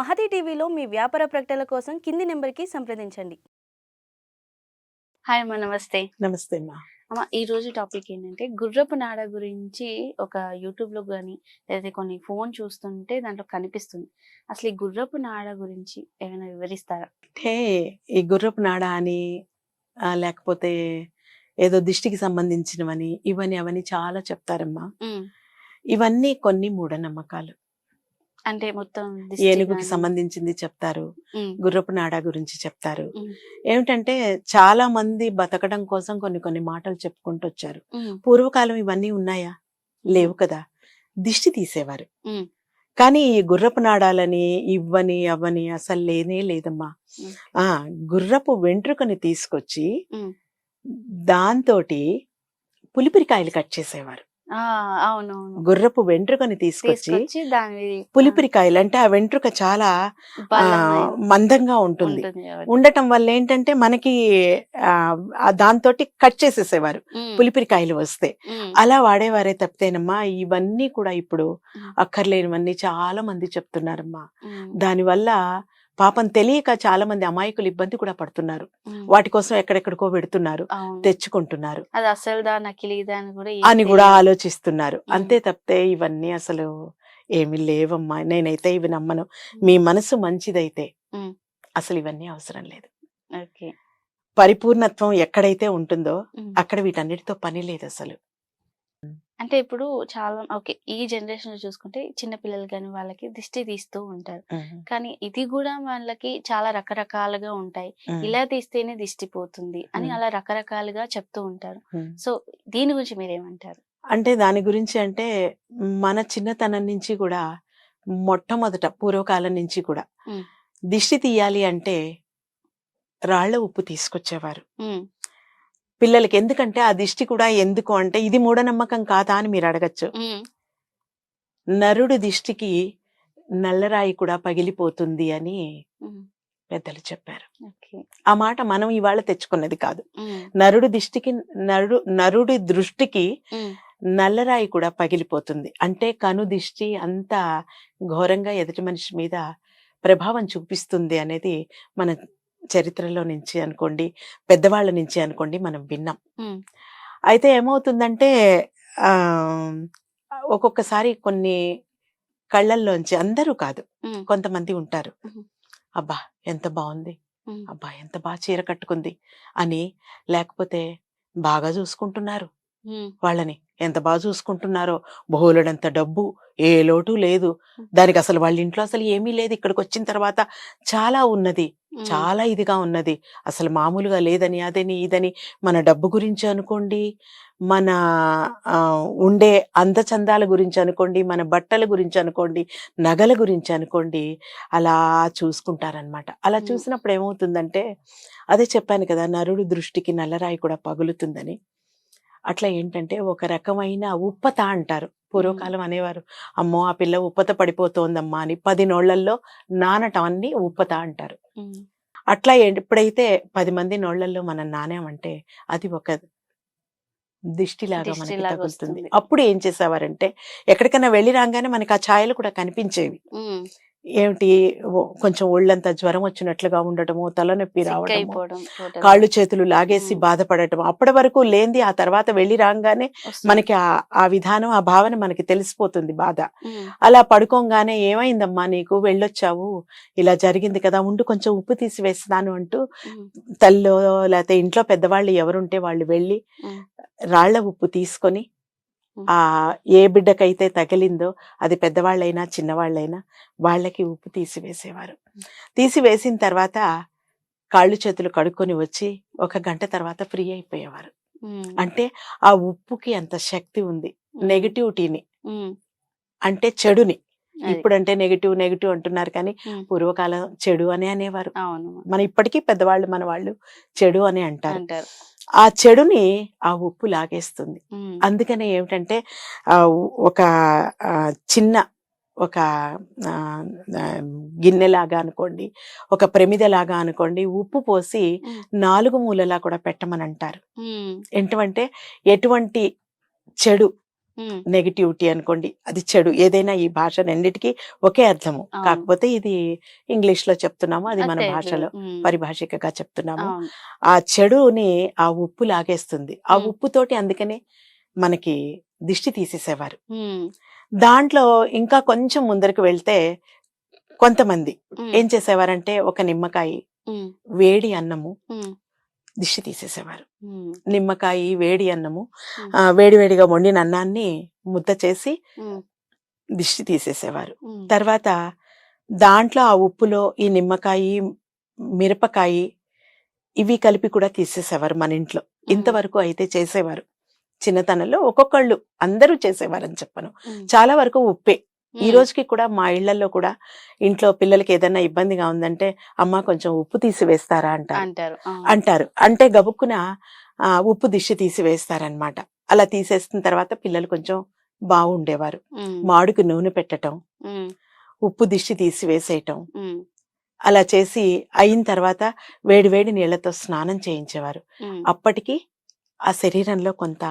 మహతి టీవీలో మీ వ్యాపార ప్రకటనల కోసం కింది నెంబర్కి సంప్రదించండి. హాయ్ అమ్మ నమస్తే. నమస్తే అమ్మా. అమ్మ ఈ రోజు టాపిక్ ఏంటంటే గుర్రపు నాడ గురించి ఒక యూట్యూబ్లో కానీ లేదా కొన్ని ఫోన్ చూస్తుంటే దాంట్లో కనిపిస్తుంది. అసలు ఈ గుర్రపు నాడ గురించి ఏమైనా వివరిస్తారా? అంటే ఈ గుర్రపు నాడ అని లేకపోతే ఏదో దిష్టికి సంబంధించినవని ఇవని అవని చాలా చెప్తారమ్మా. ఇవన్నీ కొన్ని మూఢనమ్మకాలు. అంటే మొత్తం ఏనుగుకి సంబంధించింది చెప్తారు. గుర్రపు నాడ గురించి చెప్తారు. ఏమిటంటే చాలా మంది బతకడం కోసం కొన్ని కొన్ని మాటలు చెప్పుకుంటూ వచ్చారు. పూర్వకాలం ఇవన్నీ ఉన్నాయా? లేవు కదా. దిష్టి తీసేవారు. కానీ ఈ గుర్రపు నాడాలని ఇవ్వని అవ్వని అసలు లేనే లేదమ్మా. ఆ గుర్రపు వెంట్రుకని తీసుకొచ్చి. దాంతోటి పులిపిరికాయలు కట్ చేసేవారు. అవునవును. గుర్రపు వెంట్రుకని తీసుకొచ్చి పులిపిరికాయలు అంటే ఆ వెంట్రుక చాలా మందంగా ఉంటుంది. ఉండటం వల్ల ఏంటంటే మనకి ఆ దాంతో కట్ చేసేసేవారు పులిపిరికాయలు వస్తే. అలా వాడేవారే తప్పితేనమ్మా ఇవన్నీ కూడా ఇప్పుడు. అక్కర్లేనివన్నీ చాలా మంది చెప్తున్నారమ్మా. దానివల్ల పాపం తెలియక చాలా మంది అమాయకులు ఇబ్బంది కూడా పడుతున్నారు. వాటి కోసం ఎక్కడెక్కడికో పెడుతున్నారు తెచ్చుకుంటున్నారు అది అని కూడా. ఆలోచిస్తున్నారు. అంతే తప్పితే ఇవన్నీ అసలు ఏమి లేవమ్మా నేనైతే ఇవి నమ్మను మీ మనసు మంచిదైతే. అసలు ఇవన్నీ అవసరం లేదు ఓకే పరిపూర్ణత్వం ఎక్కడైతే ఉంటుందో. అక్కడ వీటన్నిటితో పని లేదు అసలు అంటే ఇప్పుడు చాలా ఓకే ఈ జనరేషన్లో చూసుకుంటే చిన్న పిల్లలు కానీ వాళ్ళకి దిష్టి తీస్తూ ఉంటారు కానీ ఇది కూడా వాళ్ళకి చాలా రకరకాలుగా ఉంటాయి. ఇలా తీస్తేనే దిష్టి పోతుంది అని. అలా రకరకాలుగా చెప్తూ ఉంటారు. సో దీని గురించి మీరేమంటారు అంటే దాని గురించి అంటే మన చిన్నతనం నుంచి కూడా మొట్టమొదట పూర్వకాలం నుంచి కూడా. దిష్టి తీయాలి అంటే రాళ్ళ ఉప్పు తీసుకొచ్చేవారు పిల్లలకి ఎందుకంటే ఆ దిష్టి కూడా ఎందుకు అంటే ఇది మూఢనమ్మకం కాదా అని మీరు అడగచ్చు. నరుడు దిష్టికి నల్లరాయి కూడా పగిలిపోతుంది అని పెద్దలు చెప్పారు. ఆ మాట మనం ఇవాళ తెచ్చుకున్నది కాదు. నరుడు దిష్టికి నరుడు నరుడి దృష్టికి నల్లరాయి కూడా పగిలిపోతుంది. అంటే కను దిష్టి అంత ఘోరంగా ఎదుటి మనిషి మీద ప్రభావం చూపిస్తుంది అనేది మన చరిత్రలో నుంచి అనుకోండి పెద్దవాళ్ళ నుంచి అనుకోండి మనం విన్నాం. అయితే ఏమవుతుందంటే ఆ ఒక్కొక్కసారి కొన్ని కళ్ళల్లోంచి అందరూ కాదు కొంతమంది ఉంటారు. అబ్బా! ఎంత బాగుంది అబ్బా! ఎంత బాగా చీర కట్టుకుంది అని లేకపోతే బాగా చూసుకుంటున్నారు. వాళ్ళని. ఎంత బాగా చూసుకుంటున్నారో. బహుళడంత డబ్బు. ఏ లోటు లేదు. దానికి అసలు వాళ్ళ ఇంట్లో అసలు ఏమీ లేదు. ఇక్కడికి వచ్చిన తర్వాత చాలా ఉన్నది. చాలా ఇదిగా ఉన్నది. అసలు మామూలుగా లేదని అదని ఇదని మన డబ్బు గురించి అనుకోండి మన ఉండే అందచందాల గురించి అనుకోండి మన బట్టల గురించి అనుకోండి నగల గురించి అనుకోండి అలా చూసుకుంటారనమాట అలా. చూసినప్పుడు ఏమవుతుందంటే అదే చెప్పాను కదా నరుడు దృష్టికి నల్లరాయి కూడా పగులుతుందని. అట్లా ఏంటంటే ఒక రకమైన ఉప్పత అంటారు. పూర్వకాలం అనేవారు అమ్మో ఆ పిల్ల ఉప్పత పడిపోతోందమ్మా అని పది నోళ్ళల్లో నానటాన్ని ఉప్పత అంటారు. అట్లా ఎప్పుడైతే పది మంది నోళ్ళలో మనం నానామంటే అది ఒక దిష్టిలాగా మనకి తగులుతుంది. అప్పుడు ఏం చేసేవారంటే ఎక్కడికైనా వెళ్ళి రాగానే మనకి ఆ ఛాయలు కూడా కనిపించేవి. ఏమిటి కొంచెం ఒళ్ళంతా జ్వరం వచ్చినట్లుగా ఉండటము తలనొప్పి total. కాళ్ళు చేతులు లాగేసి. బాధపడటం అప్పటి వరకు లేంది ఆ తర్వాత వెళ్ళి రాగానే. మనకి ఆ ఆ విధానం ఆ భావన మనకి తెలిసిపోతుంది బాధ అలా పడుకోగానే ఏమైందమ్మా నీకు వెళ్ళొచ్చావు ఇలా జరిగింది కదా ఉండు కొంచెం ఉప్పు తీసి వేస్తాను అంటూ తల్లో లేకపోతే ఇంట్లో పెద్దవాళ్ళు ఎవరుంటే వాళ్ళు వెళ్ళి. రాళ్ళ ఉప్పు తీసుకొని. ఆ ఏ బిడ్డకైతే తగిలిందో అది పెద్దవాళ్ళైనా చిన్నవాళ్ళైనా వాళ్ళకి ఉప్పు తీసి వేసేవారు. తీసి వేసిన తర్వాత కాళ్ళు చేతులు కడుక్కొని వచ్చి ఒక గంట తర్వాత ఫ్రీ అయిపోయేవారు. అంటే ఆ ఉప్పుకి అంత శక్తి ఉంది. నెగటివిటీని అంటే చెడుని. ఇప్పుడంటే నెగటివ్ నెగటివ్ అంటున్నారు కానీ. పూర్వకాలం చెడు అని అనేవారు. మన ఇప్పటికీ పెద్దవాళ్ళు మన వాళ్ళు చెడు అని అంటారు. అంటారు. ఆ చెడుని ఆ ఉప్పు లాగేస్తుంది. అందుకనే ఏమిటంటే ఒక చిన్న ఒక గిన్నెలాగా అనుకోండి ఒక ప్రమిదలాగా అనుకోండి ఉప్పు పోసి. నాలుగు మూలలా కూడా పెట్టమని అంటారు ఏంటంటే ఎటువంటి చెడు నెగిటివిటీ అనుకోండి అది చెడు. ఏదైనా ఈ భాష రెండిటికి ఒకే అర్థము. కాకపోతే ఇది ఇంగ్లీష్లో చెప్తున్నాము అది మన భాషలో పరిభాషికగా చెప్తున్నాము. ఆ చెడుని ఆ ఉప్పు లాగేస్తుంది. ఆ ఉమ్. ఉప్పుతోటి అందుకనే మనకి దిష్టి తీసేసేవారు. దాంట్లో ఇంకా కొంచెం ముందరికి వెళ్తే కొంతమంది ఏం చేసేవారంటే ఒక నిమ్మకాయ వేడి అన్నము దిష్టి తీసేసేవారు. నిమ్మకాయ వేడి అన్నము ఉమ్. ఆ, వేడివేడిగా వండిన అన్నాన్ని ముద్ద చేసి దిష్టి తీసేసేవారు. తర్వాత దాంట్లో ఆ ఉప్పులో ఈ నిమ్మకాయ మిరపకాయ ఇవి కలిపి కూడా తీసేసేవారు మన ఇంట్లో. ఇంతవరకు అయితే చేసేవారు. చిన్నతనంలో ఒక్కొక్కళ్ళు అందరూ చేసేవారని చెప్పను. చాలా వరకు ఉప్పే. ఈ రోజుకి కూడా మా ఇళ్ళలో కూడా ఇంట్లో పిల్లలకి ఏదైనా ఇబ్బందిగా ఉందంటే అమ్మ కొంచెం ఉప్పు తీసి వేస్తారా? అంటారు. అంటారు. అంటే గబుక్కున ఆ, ఉప్పు దిష్టి తీసి వేస్తారనమాట అలా తీసేసిన తర్వాత పిల్లలు కొంచెం బాగుండేవారు. మాడుకు నూనె పెట్టటం ఉమ్, ఉప్పు దిష్టి తీసి వేసేయటం. అలా చేసి అయిన తర్వాత వేడివేడి నీళ్ళతో స్నానం చేయించేవారు. అప్పటికి ఆ శరీరంలో కొంత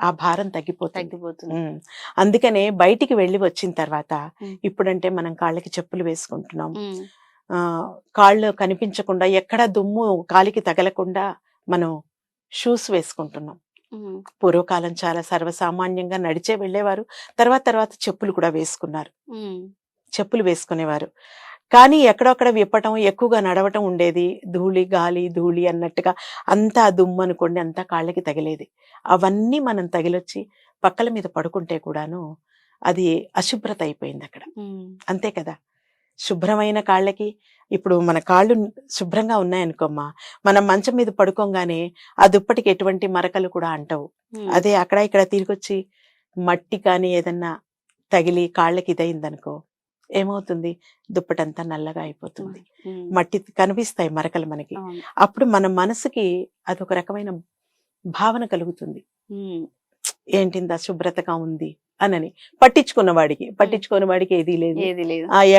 ఆ భారం తగ్గిపోతుంది. తగ్గిపోతుంది. అందుకనే బయటికి వెళ్ళి వచ్చిన తర్వాత. ఇప్పుడంటే మనం కాళ్ళకి చెప్పులు వేసుకుంటున్నాం. కాళ్ళు కనిపించకుండా ఎక్కడ దుమ్ము కాలికి తగలకుండా మనం షూస్ వేసుకుంటున్నాం. పూర్వకాలం చాలా సర్వసామాన్యంగా నడిచే వెళ్ళేవారు. తర్వాత తర్వాత చెప్పులు కూడా వేసుకున్నారు. చెప్పులు వేసుకునేవారు. కానీ ఎక్కడొక్కడ విప్పటం ఎక్కువగా నడవటం ఉండేది. ధూళి గాలి ధూళి అన్నట్టుగా అంతా దుమ్ము అనుకోండి అంతా కాళ్ళకి తగిలేది. అవన్నీ మనం తగిలొచ్చి పక్కల మీద పడుకుంటే కూడాను అది అశుభ్రత అయిపోయింది అక్కడ. అంతే కదా! శుభ్రమైన కాళ్ళకి ఇప్పుడు మన కాళ్ళు శుభ్రంగా ఉన్నాయనుకోమ్మా. మనం మంచం మీద పడుకోగానే ఆ దుప్పటికి ఎటువంటి మరకలు కూడా అంటవు. అదే అక్కడ ఇక్కడ తిరిగొచ్చి మట్టి కానీ ఏదన్నా తగిలి కాళ్ళకి ఇదయిందనుకో ఏమవుతుంది? దుప్పటంతా నల్లగా అయిపోతుంది. మట్టి కనిపిస్తాయి మరకలు మనకి. అప్పుడు మన మనసుకి అదొక రకమైన భావన కలుగుతుంది. ఏంటింది అశుభ్రతగా ఉంది అనని. పట్టించుకున్న వాడికి పట్టించుకున్న వాడికి ఏదీ లేదు.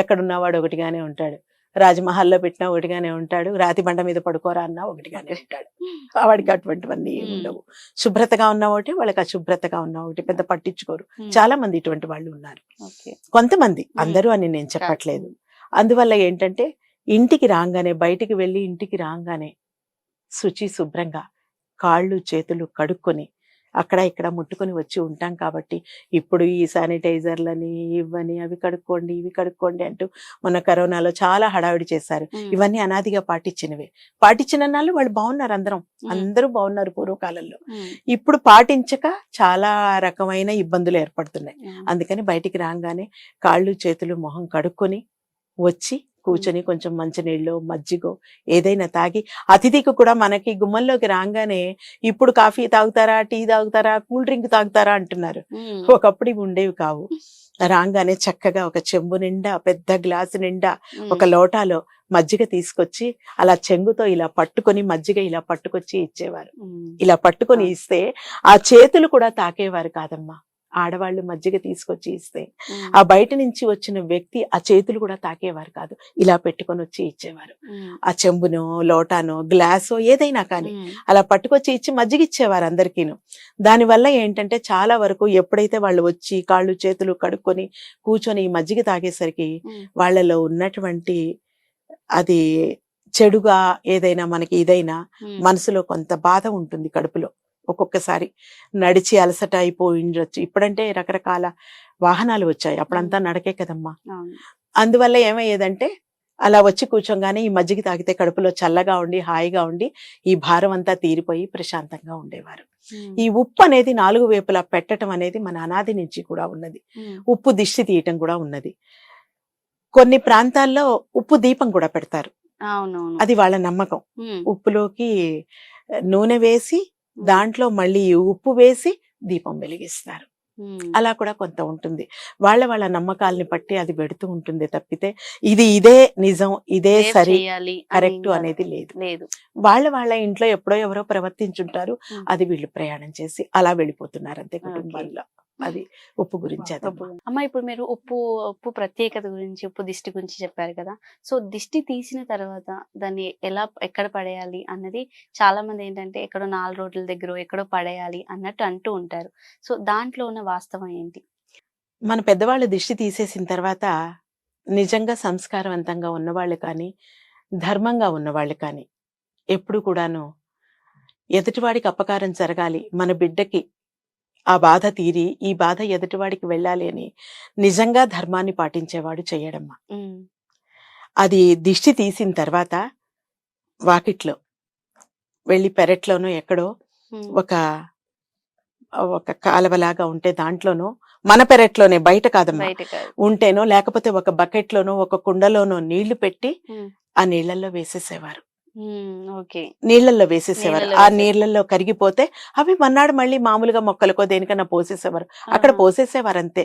ఎక్కడున్నవాడు ఒకటిగానే ఉంటాడు. రాజమహల్లో పెట్టినా ఒకటిగానే ఉంటాడు రాతి బండ మీద పడుకోరా అన్నా ఒకటిగానే ఉంటాడు ఆ వాడికి అటువంటివన్నీ. ఉండవు. శుభ్రతగా ఉన్న ఒకటి వాళ్ళకి అశుభ్రతగా ఉన్న ఒకటి పెద్ద పట్టించుకోరు. చాలా మంది ఇటువంటి వాళ్ళు ఉన్నారు. కొంతమంది అందరూ అని నేను చెప్పట్లేదు. అందువల్ల ఏంటంటే ఇంటికి రాగానే బయటికి వెళ్ళి ఇంటికి రాగానే శుచి శుభ్రంగా కాళ్ళు చేతులు కడుక్కొని అక్కడ ఇక్కడ ముట్టుకొని వచ్చి ఉంటాం కాబట్టి ఇప్పుడు ఈ శానిటైజర్లని ఇవని అవి కడుక్కోండి ఇవి కడుక్కోండి అంటూ మొన్న కరోనాలో చాలా హడావిడి చేశారు. ఇవన్నీ అనాదిగా పాటించినవే. పాటించిన నాళ్ళు వాళ్ళు బాగున్నారు అందరం. అందరూ బాగున్నారు పూర్వకాలంలో. ఇప్పుడు పాటించక చాలా రకమైన ఇబ్బందులు ఏర్పడుతున్నాయి. అందుకని బయటికి రాగానే కాళ్ళు చేతులు మొహం కడుక్కొని వచ్చి కూర్చొని కొంచెం మంచినీళ్ళు మజ్జిగో ఏదైనా తాగి అతిథికి కూడా మనకి గుమ్మంలోకి రాగానే ఇప్పుడు కాఫీ తాగుతారా? టీ తాగుతారా? కూల్ డ్రింక్ తాగుతారా? అంటున్నారు. ఒకప్పుడు ఇవి ఉండేవి కావు. రాగానే చక్కగా ఒక చెంబు నిండా పెద్ద గ్లాసు నిండా ఒక లోటాలో మజ్జిగ తీసుకొచ్చి అలా చెంగుతో ఇలా పట్టుకొని మజ్జిగ ఇలా పట్టుకొచ్చి ఇచ్చేవారు. ఇలా పట్టుకొని ఇస్తే ఆ చేతులు కూడా తాకేవారు కాదమ్మా. ఆడవాళ్ళు మజ్జిగ తీసుకొచ్చి ఇస్తే ఆ బయట నుంచి వచ్చిన వ్యక్తి ఆ చేతులు కూడా తాకేవారు కాదు. ఇలా పెట్టుకొని వచ్చి ఇచ్చేవారు. ఆ చెంబునో లోటానో గ్లాసో ఏదైనా కానీ అలా పట్టుకొచ్చి ఇచ్చి మజ్జిగ ఇచ్చేవారు అందరికీను. దానివల్ల ఏంటంటే చాలా వరకు ఎప్పుడైతే వాళ్ళు వచ్చి కాళ్ళు చేతులు కడుక్కొని కూర్చొని ఈ మజ్జిగ తాగేసరికి వాళ్ళలో ఉన్నటువంటి అది చెడుగా ఏదైనా మనకి ఇదైనా మనసులో కొంత బాధ ఉంటుంది కడుపులో. ఒక్కొక్కసారి నడిచి అలసట అయిపోయి ఉండొచ్చు. ఇప్పుడంటే రకరకాల వాహనాలు వచ్చాయి. అప్పుడంతా నడకే కదమ్మా. అందువల్ల ఏమయ్యేదంటే అలా వచ్చి కూర్చోగానే ఈ మజ్జిగ తాగితే కడుపులో చల్లగా ఉండి హాయిగా ఉండి ఈ భారం అంతా తీరిపోయి ప్రశాంతంగా ఉండేవారు. ఈ ఉప్పు అనేది నాలుగు వైపులా పెట్టడం అనేది మన అనాది నుంచి కూడా ఉన్నది. ఉప్పు దిష్టి తీయటం కూడా ఉన్నది. కొన్ని ప్రాంతాల్లో ఉప్పు దీపం కూడా పెడతారు. అది వాళ్ళ నమ్మకం. ఉప్పులోకి నూనె వేసి దాంట్లో మళ్ళీ ఉప్పు వేసి దీపం వెలిగిస్తారు. అలా కూడా కొంత ఉంటుంది. వాళ్ళ వాళ్ళ నమ్మకాల్ని బట్టి అది పెడుతూ ఉంటుంది తప్పితే ఇది ఇదే నిజం ఇదే సరి కరెక్ట్. అనేది లేదు. లేదు. వాళ్ళ వాళ్ళ ఇంట్లో ఎప్పుడో ఎవరో ప్రవర్తించుంటారు. అది వీళ్ళు ప్రయాణం చేసి అలా వెళ్ళిపోతున్నారు అంతే కుటుంబాల్లో. అది ఉప్పు గురించి. అమ్మ ఇప్పుడు మీరు ఉప్పు ఉప్పు ప్రత్యేకత గురించి ఉప్పు దిష్టి గురించి చెప్పారు కదా. సో దిష్టి తీసిన తర్వాత దాన్ని ఎలా ఎక్కడ పడేయాలి అన్నది చాలా మంది ఏంటంటే ఎక్కడో నాలుగు రోడ్ల దగ్గర ఎక్కడో పడేయాలి అన్నట్టు అంటూ ఉంటారు. సో దాంట్లో ఉన్న వాస్తవం ఏంటి? మన పెద్దవాళ్ళు దిష్టి తీసేసిన తర్వాత నిజంగా సంస్కారవంతంగా ఉన్నవాళ్ళు కానీ ధర్మంగా ఉన్నవాళ్ళు కానీ ఎప్పుడు కూడాను ఎదుటివాడికి అపకారం జరగాలి. మన బిడ్డకి ఆ బాధ తీరి ఈ బాధ ఎదుటివాడికి వెళ్ళాలి అని నిజంగా ధర్మాన్ని పాటించేవాడు చేయడమ్మా అది దిష్టి తీసిన తర్వాత వాకిట్లో వెళ్ళి పెరట్లోనో ఎక్కడో ఒక ఒక కాలవలాగా ఉంటే దాంట్లోనో మన పెరట్లోనే బయట కాదమ్మా ఉంటేనో లేకపోతే ఒక బకెట్ లోనో ఒక కుండలోనో నీళ్ళు పెట్టి ఆ నీళ్ళలో వేసేసేవారు. నీళ్ళలో వేసేసేవారు. ఆ నీళ్ళలో కరిగిపోతే అవి మన్నాడు మళ్ళీ మామూలుగా మొక్కలకో దేనికన్నా పోసేసేవారు. అక్కడ పోసేసేవారు అంతే.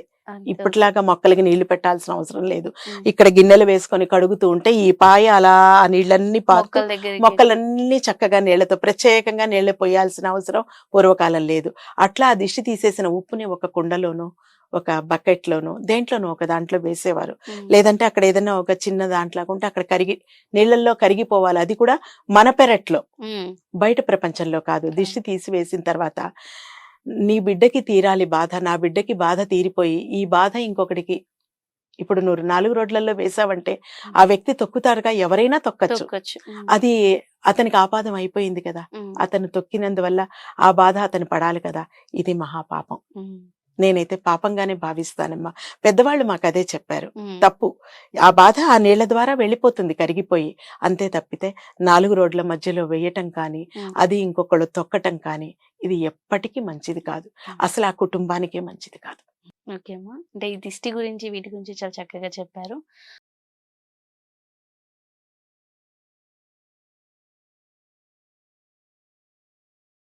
ఇప్పటిలాగా మొక్కలకి నీళ్ళు పెట్టాల్సిన అవసరం లేదు. ఇక్కడ గిన్నెలు వేసుకొని కడుగుతూ ఉంటే ఈ పాయ అలా ఆ నీళ్ళన్నీ దగ్గరికి మొక్కలన్నీ చక్కగా నీళ్ళతో ప్రత్యేకంగా నీళ్ళు పోయాల్సిన అవసరం పూర్వకాలం లేదు. అట్లా ఆ దిష్టి తీసేసిన ఉప్పుని ఒక కుండలోనో ఒక బకెట్ లోనో దేంట్లోనో ఒక దాంట్లో వేసేవారు. లేదంటే అక్కడ ఏదైనా ఒక చిన్న దాంట్లో ఉంటే అక్కడ కరిగి నీళ్ళల్లో కరిగిపోవాలి. అది కూడా మన పెరట్లో. బయట ప్రపంచంలో కాదు. దిష్టి తీసివేసిన తర్వాత నీ బిడ్డకి తీరాలి బాధ నా బిడ్డకి బాధ తీరిపోయి ఈ బాధ ఇంకొకటికి ఇప్పుడు నువ్వు నాలుగు రోడ్లలో వేసావంటే ఆ వ్యక్తి తొక్కుతారుగా ఎవరైనా తొక్కచ్చు. అది అతనికి ఆపాదం అయిపోయింది కదా. అతను తొక్కినందువల్ల ఆ బాధ అతను పడాలి కదా. ఇది మహాపాపం. నేనైతే పాపంగానే భావిస్తానమ్మా. పెద్దవాళ్ళు మాకు అదే చెప్పారు. తప్పు. ఆ బాధ ఆ నీళ్ళ ద్వారా వెళ్ళిపోతుంది కరిగిపోయి. అంతే తప్పితే నాలుగు రోడ్ల మధ్యలో వేయటం కానీ. అది ఇంకొకళ్ళు తొక్కటం కానీ ఇది ఎప్పటికీ మంచిది కాదు. అసలు ఆ కుటుంబానికే మంచిది కాదు. ఓకే అమ్మా. అంటే ఈ దిష్టి గురించి వీటి గురించి చాలా చక్కగా చెప్పారు.